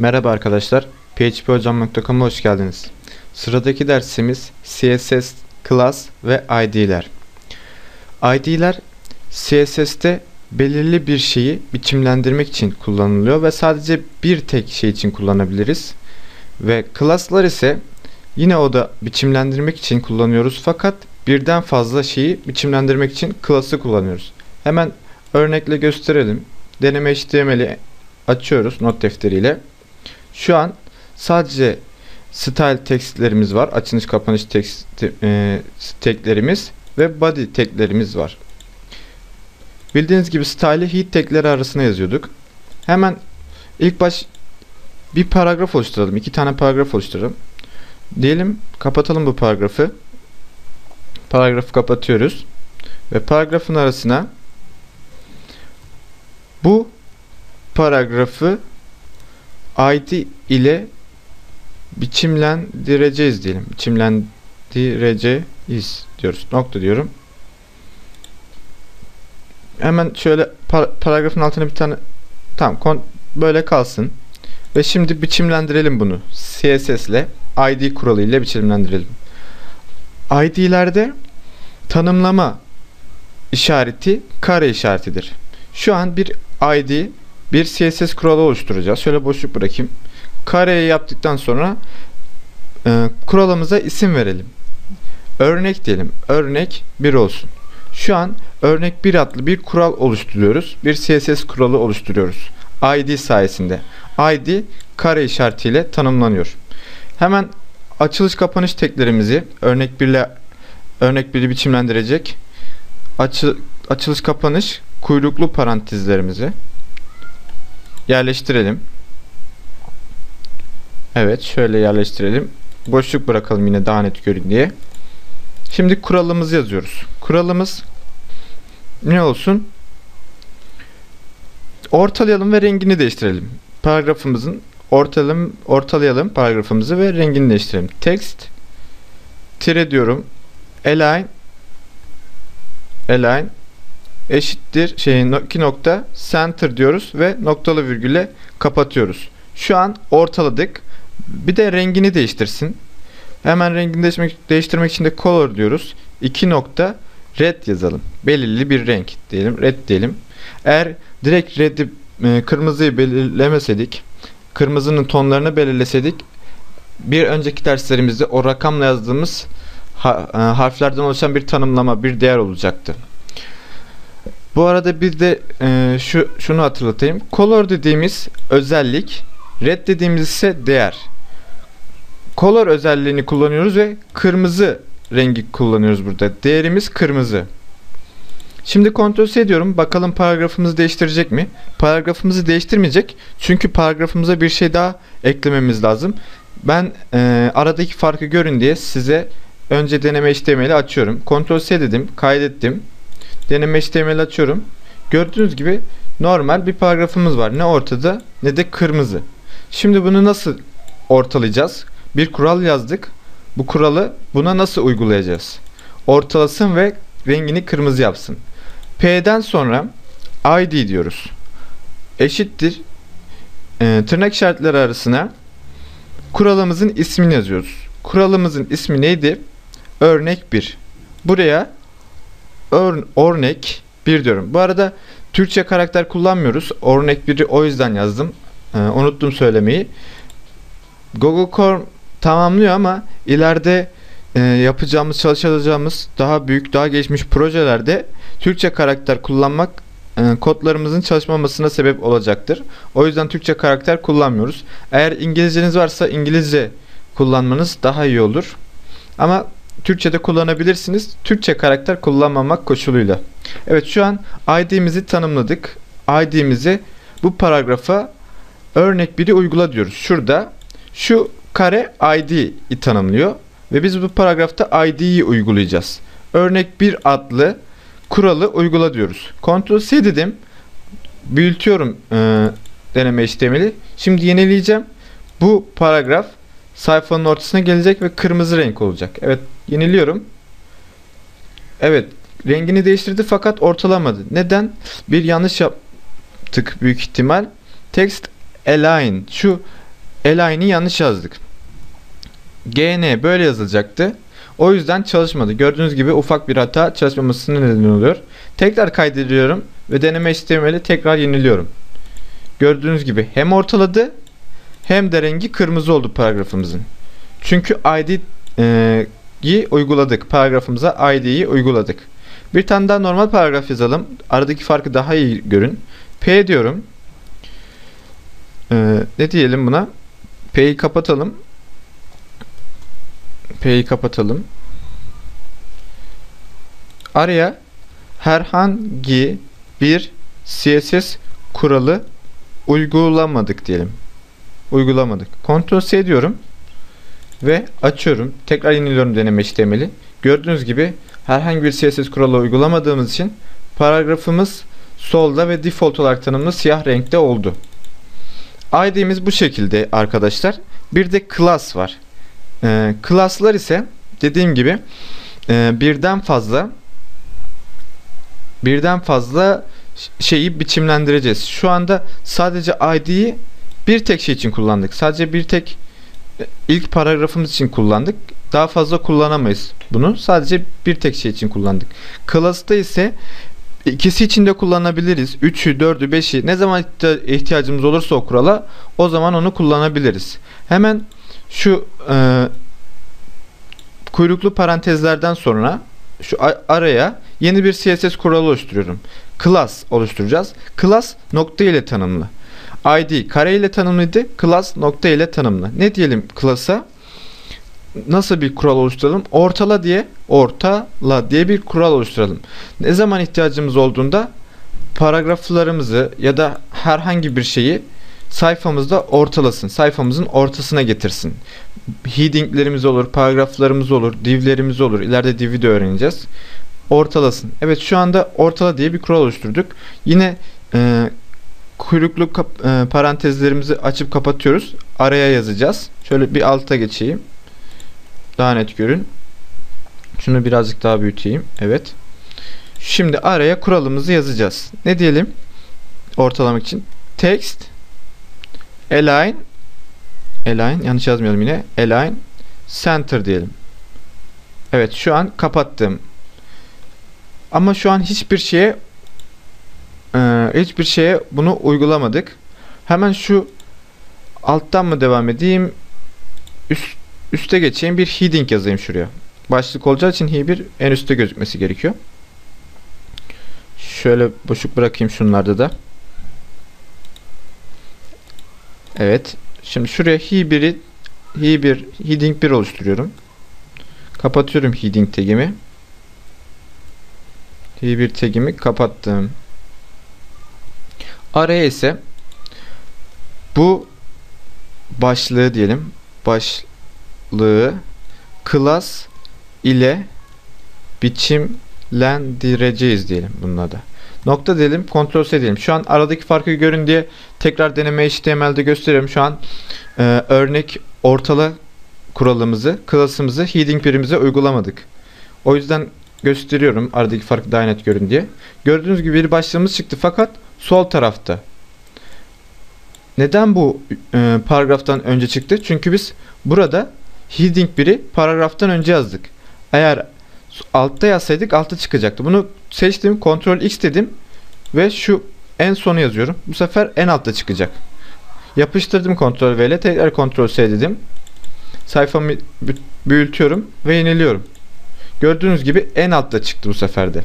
Merhaba arkadaşlar, phphocam.com'a hoş geldiniz. Sıradaki dersimiz CSS Class ve ID'ler. ID'ler CSS'te belirli bir şeyi biçimlendirmek için kullanılıyor ve sadece bir tek şey için kullanabiliriz. Ve class'lar ise yine o da biçimlendirmek için kullanıyoruz fakat birden fazla şeyi biçimlendirmek için class'ı kullanıyoruz. Hemen örnekle gösterelim. Deneme HTML'i açıyoruz not defteriyle. Şu an sadece style tekstlerimiz var. Açılış kapanış tekst e, teklerimiz ve body teklerimiz var. Bildiğiniz gibi style'i heat tekleri arasına yazıyorduk. Hemen ilk baş bir paragraf oluşturalım. iki tane paragraf oluşturalım. Diyelim kapatalım bu paragrafı. Paragrafı kapatıyoruz. Ve paragrafın arasına bu paragrafı id ile biçimlendireceğiz diyelim. Biçimlendireceğiz diyoruz. Nokta diyorum. Hemen şöyle par paragrafın altına bir tane tamam böyle kalsın. Ve şimdi biçimlendirelim bunu. CSS ile id kuralı ile biçimlendirelim. id'lerde tanımlama işareti kare işaretidir. Şu an bir id bir CSS kuralı oluşturacağız. Şöyle boşluk bırakayım. Kareyi yaptıktan sonra e, kuralımıza isim verelim. Örnek diyelim. Örnek 1 olsun. Şu an örnek 1 adlı bir kural oluşturuyoruz. Bir CSS kuralı oluşturuyoruz. ID sayesinde. ID kare işaretiyle tanımlanıyor. Hemen açılış kapanış teklerimizi örnek 1 ile örnek 1'i biçimlendirecek. Açı, açılış kapanış kuyruklu parantezlerimizi yerleştirelim. Evet şöyle yerleştirelim. Boşluk bırakalım yine daha net görün diye. Şimdi kuralımızı yazıyoruz. Kuralımız ne olsun? Ortalayalım ve rengini değiştirelim. Paragrafımızın ortalayalım, ortalayalım paragrafımızı ve rengini değiştirelim. Text tire diyorum. Align align eşittir şeyin iki nokta center diyoruz ve noktalı virgülle kapatıyoruz. Şu an ortaladık. Bir de rengini değiştirsin. Hemen rengini değiştirmek, değiştirmek için de color diyoruz. 2 nokta red yazalım. Belirli bir renk diyelim. Red diyelim. Eğer direkt red'i e, kırmızıyı belirlemeseydik, kırmızının tonlarını belirleseydik bir önceki derslerimizde o rakamla yazdığımız e, harflerden oluşan bir tanımlama, bir değer olacaktı. Bu arada bir de e, şu şunu hatırlatayım. Color dediğimiz özellik, red dediğimiz ise değer. Color özelliğini kullanıyoruz ve kırmızı rengi kullanıyoruz burada. Değerimiz kırmızı. Şimdi kontrol ediyorum. Bakalım paragrafımızı değiştirecek mi? Paragrafımızı değiştirmeyecek. Çünkü paragrafımıza bir şey daha eklememiz lazım. Ben e, aradaki farkı görün diye size önce deneme HTML'i açıyorum. Kontrol C dedim. Kaydettim. Deneme HTML açıyorum. Gördüğünüz gibi normal bir paragrafımız var. Ne ortada ne de kırmızı. Şimdi bunu nasıl ortalayacağız? Bir kural yazdık. Bu kuralı buna nasıl uygulayacağız? Ortalasın ve rengini kırmızı yapsın. P'den sonra id diyoruz. Eşittir e, tırnak işaretleri arasına kuralımızın ismini yazıyoruz. Kuralımızın ismi neydi? Örnek 1. Buraya ör, örnek 1 diyorum. Bu arada Türkçe karakter kullanmıyoruz. Örnek 1'i o yüzden yazdım. Ee, unuttum söylemeyi. Google Chrome tamamlıyor ama ileride e, yapacağımız, çalışacağımız daha büyük, daha gelişmiş projelerde Türkçe karakter kullanmak e, kodlarımızın çalışmamasına sebep olacaktır. O yüzden Türkçe karakter kullanmıyoruz. Eğer İngilizceniz varsa İngilizce kullanmanız daha iyi olur. Ama Türkçe'de kullanabilirsiniz. Türkçe karakter kullanmamak koşuluyla. Evet şu an ID'mizi tanımladık. ID'mizi bu paragrafa örnek biri uygula diyoruz. Şurada şu kare ID'yi tanımlıyor ve biz bu paragrafta ID'yi uygulayacağız. Örnek 1 adlı kuralı uygula diyoruz. Ctrl C dedim. Büyütüyorum e, deneme HTML'i. Şimdi yenileyeceğim. Bu paragraf sayfanın ortasına gelecek ve kırmızı renk olacak. Evet yeniliyorum. Evet rengini değiştirdi fakat ortalamadı. Neden? Bir yanlış yaptık büyük ihtimal. Text align şu align'i yanlış yazdık. GN böyle yazılacaktı. O yüzden çalışmadı. Gördüğünüz gibi ufak bir hata çalışmamasına neden oluyor. Tekrar kaydediyorum ve deneme HTML'i tekrar yeniliyorum. Gördüğünüz gibi hem ortaladı hem de rengi kırmızı oldu paragrafımızın. Çünkü ID'yi uyguladık. Paragrafımıza ID'yi uyguladık. Bir tane daha normal paragraf yazalım. Aradaki farkı daha iyi görün. P diyorum. Ee, ne diyelim buna? P'yi kapatalım. P'yi kapatalım. Araya herhangi bir CSS kuralı uygulamadık diyelim. Uygulamadık. Ctrl C diyorum ve açıyorum. Tekrar yeniliyorum deneme HTML'i. Gördüğünüz gibi herhangi bir CSS kuralı uygulamadığımız için paragrafımız solda ve default olarak tanımlı siyah renkte oldu. ID'miz bu şekilde arkadaşlar. Bir de class var. Ee, class'lar ise dediğim gibi e, birden fazla birden fazla şeyi biçimlendireceğiz. Şu anda sadece ID'yi bir tek şey için kullandık. Sadece bir tek e, ilk paragrafımız için kullandık. Daha fazla kullanamayız bunu. Sadece bir tek şey için kullandık. Class'ta ise ikisi için de kullanabiliriz. 3'ü, 4'ü, 5'i ne zaman ihtiyacımız olursa o kurala o zaman onu kullanabiliriz. Hemen şu e, kuyruklu parantezlerden sonra şu araya yeni bir CSS kuralı oluşturuyorum. Class oluşturacağız. Class nokta ile tanımlı. ID kare ile tanımlıydı. Class nokta ile tanımlı. Ne diyelim class'a? Nasıl bir kural oluşturalım? Ortala diye ortala diye bir kural oluşturalım. Ne zaman ihtiyacımız olduğunda paragraflarımızı ya da herhangi bir şeyi sayfamızda ortalasın. Sayfamızın ortasına getirsin. Headinglerimiz olur, paragraflarımız olur, divlerimiz olur. İleride div'i de öğreneceğiz. Ortalasın. Evet şu anda ortala diye bir kural oluşturduk. Yine e, kuyruklu e, parantezlerimizi açıp kapatıyoruz. Araya yazacağız. Şöyle bir alta geçeyim. Daha net görün. Şunu birazcık daha büyüteyim. Evet. Şimdi araya kuralımızı yazacağız. Ne diyelim? Ortalamak için. Text align align yanlış yazmayalım yine. Align center diyelim. Evet şu an kapattım. Ama şu an hiçbir şeye hiçbir şeye bunu uygulamadık. Hemen şu alttan mı devam edeyim? Üst, üste geçeyim. Bir heading yazayım şuraya. Başlık olacağı için he1 en üstte gözükmesi gerekiyor. Şöyle boşluk bırakayım şunlarda da. Evet. Şimdi şuraya he1'i he1 heading 1 oluşturuyorum. Kapatıyorum heading tagimi. He1 tagimi kapattım. Araya ise bu başlığı diyelim. Başlığı class ile biçimlendireceğiz diyelim bununla da. Nokta diyelim, kontrol C diyelim. Şu an aradaki farkı görün diye tekrar deneme HTML'de gösteriyorum. Şu an e, örnek ortala kuralımızı, class'ımızı heading birimize uygulamadık. O yüzden gösteriyorum aradaki farkı daha net görün diye. Gördüğünüz gibi bir başlığımız çıktı fakat sol tarafta. Neden bu e, paragraftan önce çıktı? Çünkü biz burada heading biri paragraftan önce yazdık. Eğer altta yazsaydık altta çıkacaktı. Bunu seçtim. Ctrl X dedim. Ve şu en sonu yazıyorum. Bu sefer en altta çıkacak. Yapıştırdım Ctrl V ile. Tekrar Ctrl S dedim. Sayfamı büyütüyorum ve yeniliyorum. Gördüğünüz gibi en altta çıktı bu sefer de.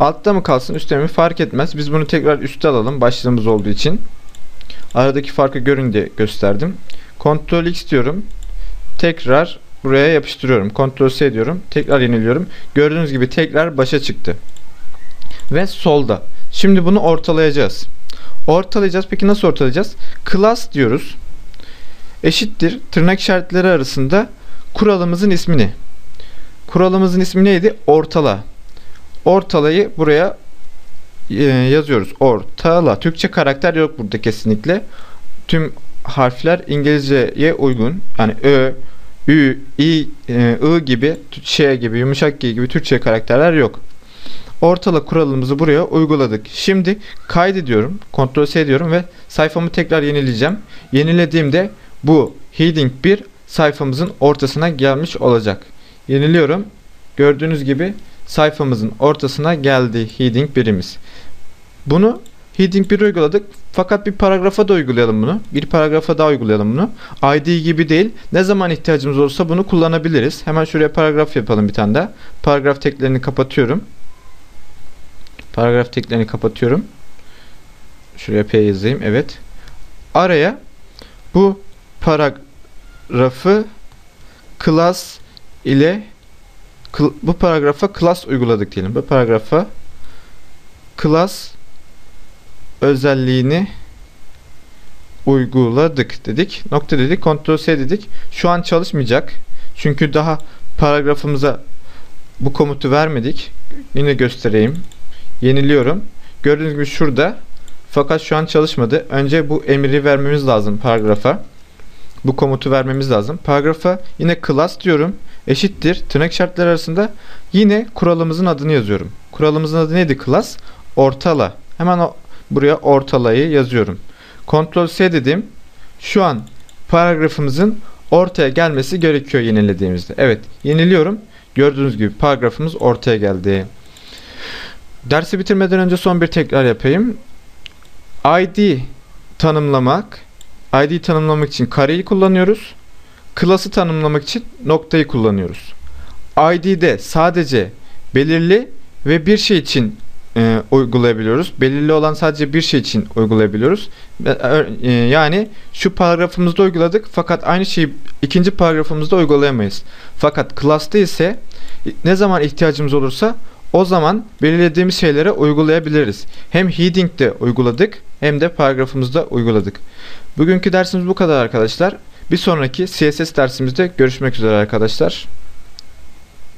Altta mı kalsın üstte mi fark etmez. Biz bunu tekrar üste alalım başlığımız olduğu için. Aradaki farkı görün diye gösterdim. Ctrl X diyorum. Tekrar buraya yapıştırıyorum. Ctrl S diyorum. Tekrar yeniliyorum. Gördüğünüz gibi tekrar başa çıktı. Ve solda. Şimdi bunu ortalayacağız. Ortalayacağız. Peki nasıl ortalayacağız? Class diyoruz. Eşittir. Tırnak işaretleri arasında kuralımızın ismini. Kuralımızın ismi neydi? Ortala. Ortalayı buraya e, yazıyoruz. Ortala. Türkçe karakter yok burada kesinlikle. Tüm harfler İngilizceye uygun. Yani Ö, Ü, İ, e, I gibi, Ş gibi, yumuşak G gibi Türkçe karakterler yok. Ortala kuralımızı buraya uyguladık. Şimdi kaydediyorum. Ctrl S diyorum ve sayfamı tekrar yenileyeceğim. Yenilediğimde bu heading 1 sayfamızın ortasına gelmiş olacak. Yeniliyorum. Gördüğünüz gibi sayfamızın ortasına geldi heading birimiz. Bunu heading 1 uyguladık. Fakat bir paragrafa da uygulayalım bunu. Bir paragrafa daha uygulayalım bunu. ID gibi değil. Ne zaman ihtiyacımız olursa bunu kullanabiliriz. Hemen şuraya paragraf yapalım bir tane daha. Paragraf teklerini kapatıyorum. Paragraf teklerini kapatıyorum. Şuraya P yazayım. Evet. Araya bu paragrafı class ile bu paragrafa class uyguladık diyelim. Bu paragrafa class özelliğini uyguladık dedik. Nokta dedik. Ctrl S dedik. Şu an çalışmayacak. Çünkü daha paragrafımıza bu komutu vermedik. Yine göstereyim. Yeniliyorum. Gördüğünüz gibi şurada. Fakat şu an çalışmadı. Önce bu emri vermemiz lazım paragrafa. Bu komutu vermemiz lazım. Paragrafa yine class diyorum. Eşittir. Tırnak işaretleri arasında yine kuralımızın adını yazıyorum. Kuralımızın adı neydi class? Ortala. Hemen o, buraya ortalayı yazıyorum. Ctrl S dedim. Şu an paragrafımızın ortaya gelmesi gerekiyor yenilediğimizde. Evet yeniliyorum. Gördüğünüz gibi paragrafımız ortaya geldi. Dersi bitirmeden önce son bir tekrar yapayım. ID tanımlamak ID tanımlamak için kareyi kullanıyoruz. Class'ı tanımlamak için noktayı kullanıyoruz. ID'de sadece belirli ve bir şey için e, uygulayabiliyoruz. Belirli olan sadece bir şey için uygulayabiliyoruz. E, yani şu paragrafımızda uyguladık fakat aynı şeyi ikinci paragrafımızda uygulayamayız. Fakat class'ta ise ne zaman ihtiyacımız olursa o zaman belirlediğimiz şeylere uygulayabiliriz. Hem heading'de uyguladık hem de paragrafımızda uyguladık. Bugünkü dersimiz bu kadar arkadaşlar. Bir sonraki CSS dersimizde görüşmek üzere arkadaşlar.